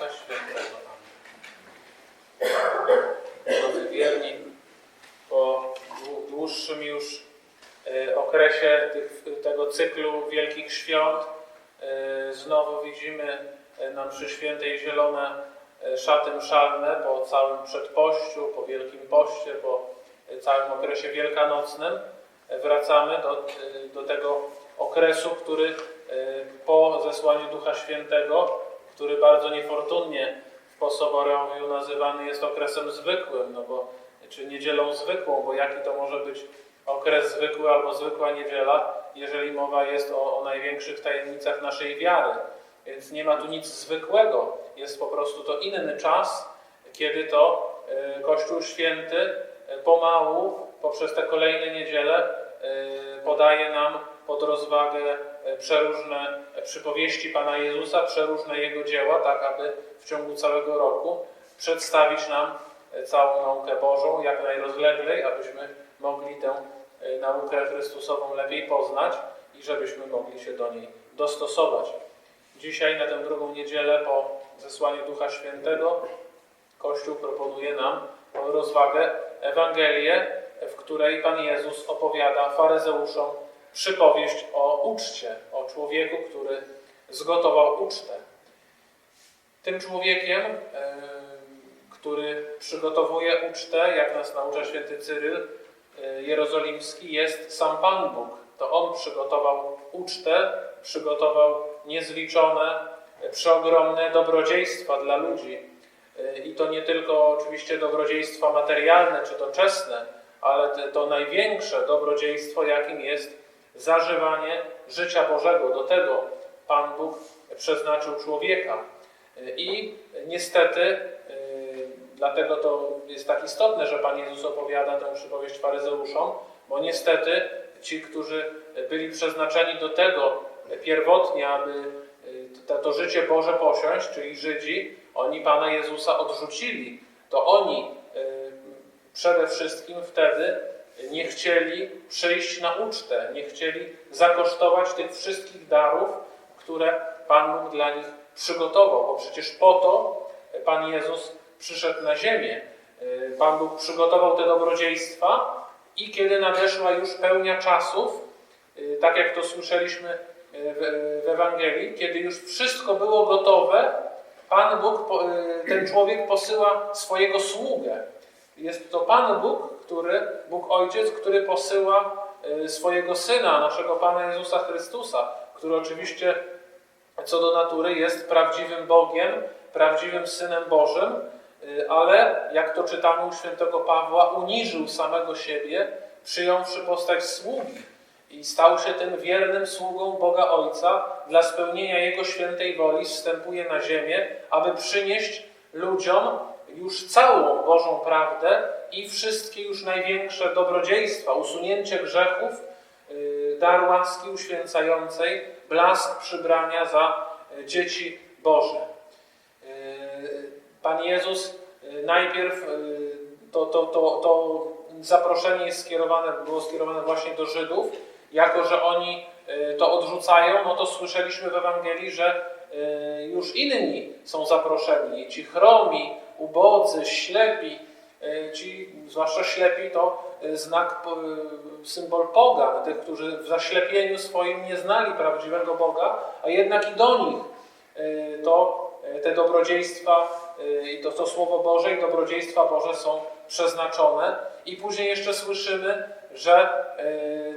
Ducha Świętego. Drodzy wierni, po dłu- dłuższym już e, okresie tych, tego cyklu Wielkich Świąt e, znowu widzimy e, na mszy świętej zielone szaty mszalne po całym przedpościu, po Wielkim Poście, po całym okresie wielkanocnym. Wracamy do, do tego okresu, który po zesłaniu Ducha Świętego, który bardzo niefortunnie w posoborowiu nazywany jest okresem zwykłym, no bo czy niedzielą zwykłą, bo jaki to może być okres zwykły albo zwykła niedziela, jeżeli mowa jest o, o największych tajemnicach naszej wiary. Więc nie ma tu nic zwykłego, jest po prostu to inny czas, kiedy to e, Kościół Święty e, pomału poprzez te kolejne niedziele e, podaje nam pod rozwagę przeróżne przypowieści Pana Jezusa, przeróżne Jego dzieła, tak aby w ciągu całego roku przedstawić nam e, całą naukę Bożą jak najrozleglej, abyśmy mogli tę e, naukę Chrystusową lepiej poznać i żebyśmy mogli się do niej dostosować. Dzisiaj na tę drugą niedzielę po zesłaniu Ducha Świętego Kościół proponuje nam rozwagę Ewangelię, w której Pan Jezus opowiada faryzeuszom przypowieść o uczcie, o człowieku, który zgotował ucztę. Tym człowiekiem, em, który przygotowuje ucztę, jak nas naucza święty Cyryl e, Jerozolimski, jest sam Pan Bóg. To On przygotował ucztę, przygotował niezliczone, e, przeogromne dobrodziejstwa dla ludzi. E, I to nie tylko oczywiście dobrodziejstwa materialne czy doczesne, ale to największe dobrodziejstwo, jakim jest zażywanie życia Bożego. Do tego Pan Bóg przeznaczył człowieka. I niestety, yy, dlatego to jest tak istotne, że Pan Jezus opowiada tę przypowieść faryzeuszom, bo niestety ci, którzy byli przeznaczeni do tego pierwotnie, aby yy, to, życie Boże posiąść, czyli Żydzi, oni Pana Jezusa odrzucili. To oni yy, przede wszystkim wtedy nie chcieli przyjść na ucztę, nie chcieli zakosztować tych wszystkich darów, które Pan Bóg dla nich przygotował, bo przecież po to Pan Jezus przyszedł na ziemię. Yy, Pan Bóg przygotował te dobrodziejstwa i kiedy nadeszła już pełnia czasów, yy, tak jak to słyszeliśmy yy, w, Ewangelii, kiedy już wszystko było gotowe, Pan Bóg, ten człowiek posyła swojego sługę. Jest to Pan Bóg, który, Bóg Ojciec, który posyła y, swojego Syna, naszego Pana Jezusa Chrystusa, który oczywiście co do natury jest prawdziwym Bogiem, prawdziwym Synem Bożym, y, ale jak to czytamy u świętego Pawła, uniżył samego siebie, przyjąwszy postać sługi i stał się tym wiernym sługą Boga Ojca. Dla spełnienia Jego świętej woli wstępuje na ziemię, aby przynieść ludziom już całą Bożą prawdę i wszystkie już największe dobrodziejstwa, usunięcie grzechów, y, dar łaski uświęcającej, blask przybrania za y, dzieci Boże. Y, Pan Jezus najpierw to, to, to, to zaproszenie jest skierowane, było skierowane właśnie do Żydów, jako że oni to odrzucają, no to słyszeliśmy w Ewangelii, że już inni są zaproszeni, ci chromi, ubodzy, ślepi, y, ci, zwłaszcza ślepi to y, znak, y, symbol pogan, tych, którzy w zaślepieniu swoim nie znali prawdziwego Boga, a jednak i do nich to te dobrodziejstwa i to, to Słowo Boże i dobrodziejstwa Boże są przeznaczone. I później jeszcze słyszymy, że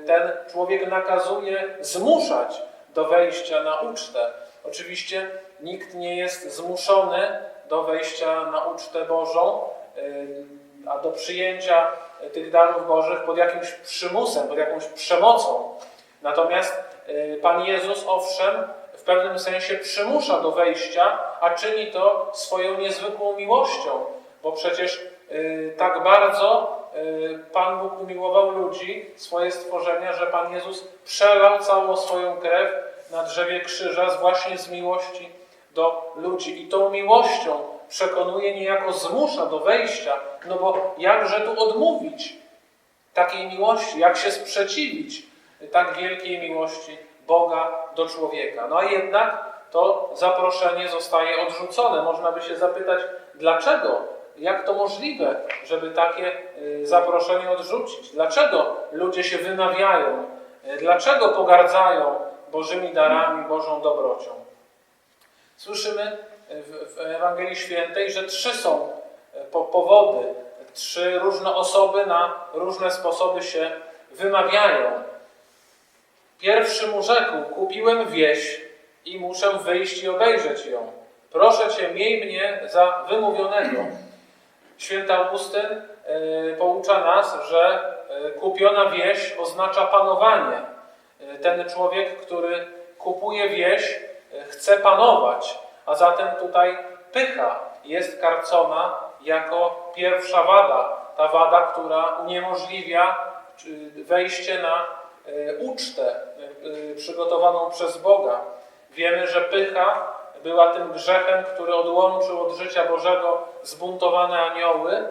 ten człowiek nakazuje zmuszać do wejścia na ucztę. Oczywiście nikt nie jest zmuszony do wejścia na ucztę Bożą, y, a do przyjęcia tych darów Bożych pod jakimś przymusem, pod jakąś przemocą. Natomiast y, Pan Jezus, owszem, w pewnym sensie przymusza do wejścia, a czyni to swoją niezwykłą miłością, bo przecież y, tak bardzo Pan Bóg umiłował ludzi, swoje stworzenia, że Pan Jezus przelał całą swoją krew na drzewie krzyża właśnie z miłości do ludzi. I tą miłością przekonuje, niejako zmusza do wejścia, no bo jakże tu odmówić takiej miłości, jak się sprzeciwić tak wielkiej miłości Boga do człowieka. No a jednak to zaproszenie zostaje odrzucone. Można by się zapytać, dlaczego? Jak to możliwe, żeby takie y, zaproszenie odrzucić? Dlaczego ludzie się wymawiają? Y, Dlaczego pogardzają Bożymi darami, Bożą dobrocią? Słyszymy w, w Ewangelii Świętej, że trzy są po, powody, trzy różne osoby na różne sposoby się wymawiają. Pierwszy mu rzekł: Kupiłem wieś i muszę wyjść i obejrzeć ją. Proszę cię, miej mnie za wymówionego. Święty Augustyn y, poucza nas, że y, kupiona wieś oznacza panowanie. Ten człowiek, który kupuje wieś, chce panować, a zatem tutaj pycha jest karcona jako pierwsza wada. Ta wada, która uniemożliwia wejście na y, ucztę y, przygotowaną przez Boga. Wiemy, że pycha była tym grzechem, który odłączył od życia Bożego zbuntowane anioły.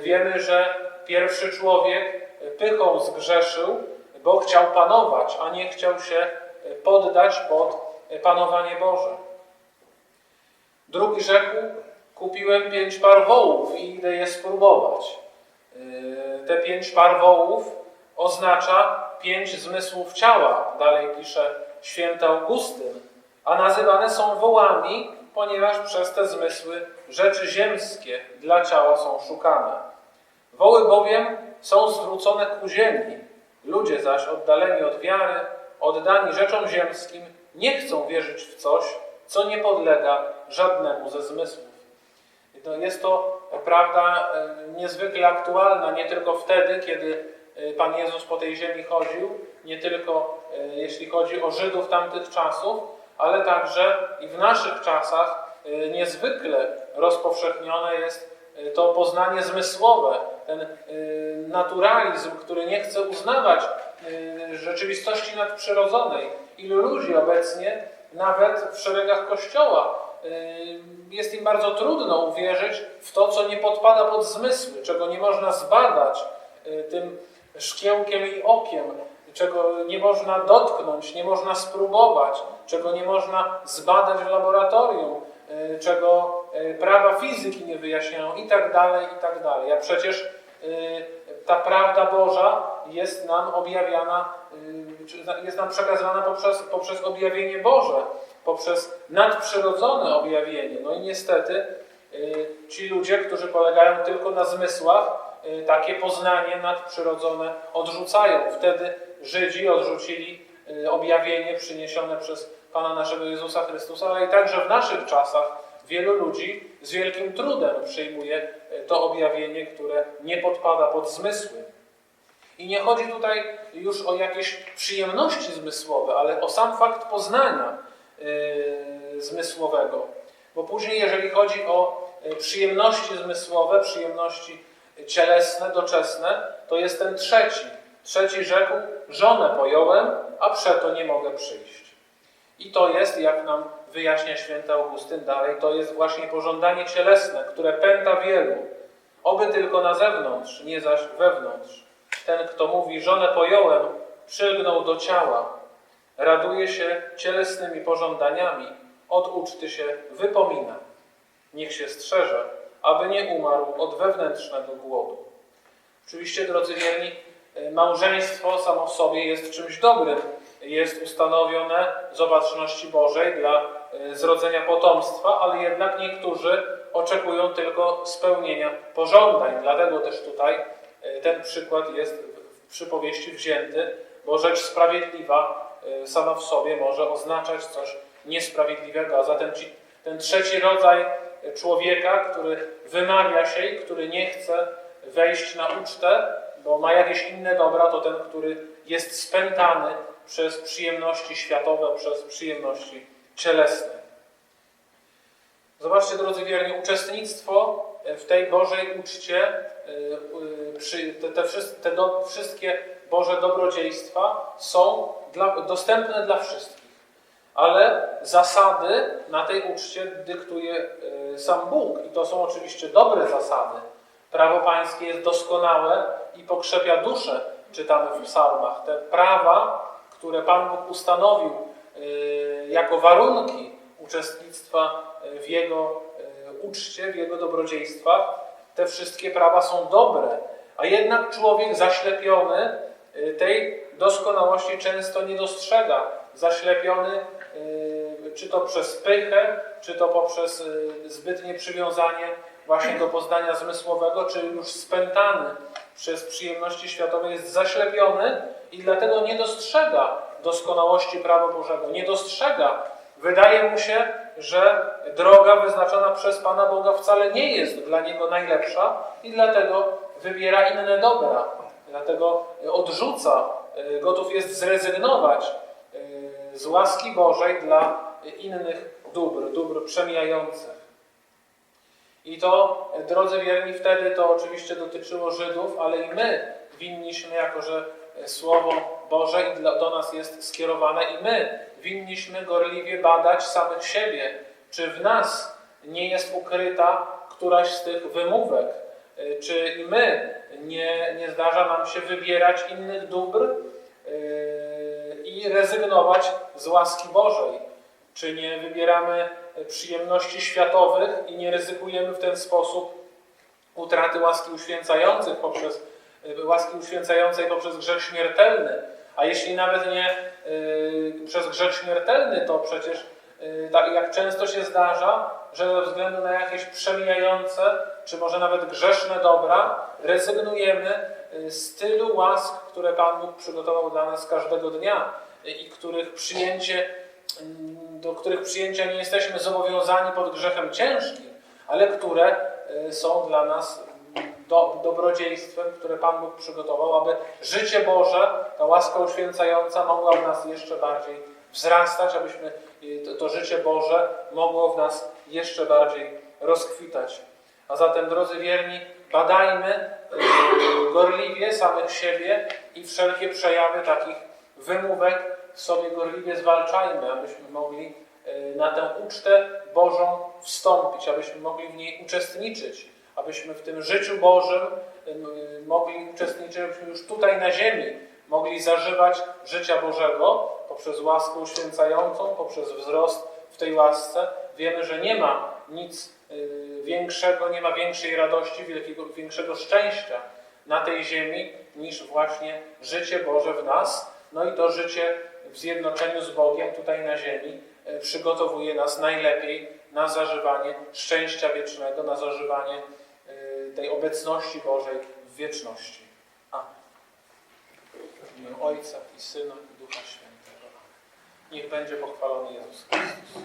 Wiemy, że pierwszy człowiek pychą zgrzeszył, bo chciał panować, a nie chciał się poddać pod panowanie Boże. Drugi rzekł, kupiłem pięć par wołów i idę je spróbować. Y, Te pięć par wołów oznacza pięć zmysłów ciała, dalej pisze święty Augustyn, a nazywane są wołami, ponieważ przez te zmysły rzeczy ziemskie dla ciała są szukane. Woły bowiem są zwrócone ku ziemi, ludzie zaś oddaleni od wiary, oddani rzeczom ziemskim, nie chcą wierzyć w coś, co nie podlega żadnemu ze zmysłów. No, Jest to prawda e, niezwykle aktualna, nie tylko wtedy, kiedy e, Pan Jezus po tej ziemi chodził, nie tylko e, jeśli chodzi o Żydów tamtych czasów, ale także i w naszych czasach e, niezwykle rozpowszechnione jest e, to poznanie zmysłowe, ten e, naturalizm, który nie chce uznawać e, rzeczywistości nadprzyrodzonej. Ilu ludzi obecnie, nawet w szeregach Kościoła, y, jest im bardzo trudno uwierzyć w to, co nie podpada pod zmysły, czego nie można zbadać y, tym szkiełkiem i okiem, czego nie można dotknąć, nie można spróbować, czego nie można zbadać w laboratorium, y, czego prawa fizyki nie wyjaśniają i tak dalej, i tak dalej. A przecież ta prawda Boża jest nam objawiana, jest nam przekazywana poprzez, poprzez objawienie Boże, poprzez nadprzyrodzone objawienie. No i niestety y, ci ludzie, którzy polegają tylko na zmysłach, y, takie poznanie nadprzyrodzone odrzucają. Wtedy Żydzi odrzucili y, objawienie przyniesione przez Pana naszego Jezusa Chrystusa, ale i także w naszych czasach wielu ludzi z wielkim trudem przyjmuje to objawienie, które nie podpada pod zmysły. I nie chodzi tutaj już o jakieś przyjemności zmysłowe, ale o sam fakt poznania yy, zmysłowego. Bo później, jeżeli chodzi o y, przyjemności zmysłowe, przyjemności cielesne, doczesne, to jest ten trzeci. Trzeci rzekł, żonę pojąłem, a przeto nie mogę przyjść. I to jest, jak nam wyjaśnia święty Augustyn dalej, to jest właśnie pożądanie cielesne, które pęta wielu. Oby tylko na zewnątrz, nie zaś wewnątrz. Ten, kto mówi, żonę pojąłem, przylgnął do ciała, raduje się cielesnymi pożądaniami, od uczty się wypomina. Niech się strzeże, aby nie umarł od wewnętrznego głodu. Oczywiście, drodzy wierni, małżeństwo samo w sobie jest czymś dobrym. Jest ustanowione z opatrzności Bożej dla e, zrodzenia potomstwa, ale jednak niektórzy oczekują tylko spełnienia pożądań. Dlatego też tutaj ten przykład jest w przypowieści wzięty, bo rzecz sprawiedliwa e, sama w sobie może oznaczać coś niesprawiedliwego, a zatem ci, ten trzeci rodzaj człowieka, który wymawia się i który nie chce wejść na ucztę, bo ma jakieś inne dobra, to ten, który jest spętany przez przyjemności światowe, przez przyjemności cielesne. Zobaczcie, drodzy wierni, uczestnictwo w tej Bożej uczcie, te, te, te do, wszystkie Boże dobrodziejstwa są dla, dostępne dla wszystkich. Ale zasady na tej uczcie dyktuje sam Bóg. I to są oczywiście dobre zasady. Prawo pańskie jest doskonałe i pokrzepia duszę, czytamy w psalmach. Te prawa, które Pan Bóg ustanowił jako warunki uczestnictwa w Jego e, uczcie, w Jego dobrodziejstwach. Te wszystkie prawa są dobre, a jednak człowiek zaślepiony e, tej doskonałości często nie dostrzega. Zaślepiony e, czy to przez pychę, czy to poprzez zbytnie przywiązanie właśnie do poznania zmysłowego, czy już spętany przez przyjemności światowe jest zaślepiony i dlatego nie dostrzega doskonałości prawa Bożego. Nie dostrzega. Wydaje mu się, że droga wyznaczona przez Pana Boga wcale nie jest dla niego najlepsza i dlatego wybiera inne dobra. Dlatego odrzuca, y, gotów jest zrezygnować y, z łaski Bożej dla innych dóbr, dóbr przemijających. I to, drodzy wierni, wtedy to oczywiście dotyczyło Żydów, ale i my winniśmy, jako że Słowo Boże i do nas jest skierowane, i my winniśmy gorliwie badać samych siebie, czy w nas nie jest ukryta któraś z tych wymówek, czy i my nie, nie zdarza nam się wybierać innych dóbr yy, i rezygnować z łaski Bożej, czy nie wybieramy przyjemności światowych i nie ryzykujemy w ten sposób utraty łaski uświęcającej poprzez, y, łaski uświęcającej poprzez grzech śmiertelny. A jeśli nawet nie y, przez grzech śmiertelny, to przecież y, tak jak często się zdarza, że ze względu na jakieś przemijające, czy może nawet grzeszne dobra, rezygnujemy z tylu łask, które Pan Bóg przygotował dla nas każdego dnia i których przyjęcie do których przyjęcia nie jesteśmy zobowiązani pod grzechem ciężkim, ale które są dla nas do, dobrodziejstwem, które Pan Bóg przygotował, aby życie Boże, ta łaska uświęcająca mogła w nas jeszcze bardziej wzrastać, abyśmy e, to, to życie Boże mogło w nas jeszcze bardziej rozkwitać. A zatem, drodzy wierni, badajmy e, gorliwie samych siebie i wszelkie przejawy takich wymówek, sobie gorliwie zwalczajmy, abyśmy mogli e, na tę ucztę Bożą wstąpić, abyśmy mogli w niej uczestniczyć, abyśmy w tym życiu Bożym mogli uczestniczyć, abyśmy już tutaj na ziemi mogli zażywać życia Bożego poprzez łaskę uświęcającą, poprzez wzrost w tej łasce. Wiemy, że nie ma nic e, większego, nie ma większej radości, wielkiego, większego szczęścia na tej ziemi niż właśnie życie Boże w nas. No i to życie w zjednoczeniu z Bogiem tutaj na ziemi e, przygotowuje nas najlepiej na zażywanie szczęścia wiecznego, na zażywanie tej obecności Bożej w wieczności. Amen. W imię Ojca i Syna i Ducha Świętego. Amen. Niech będzie pochwalony Jezus Chrystus.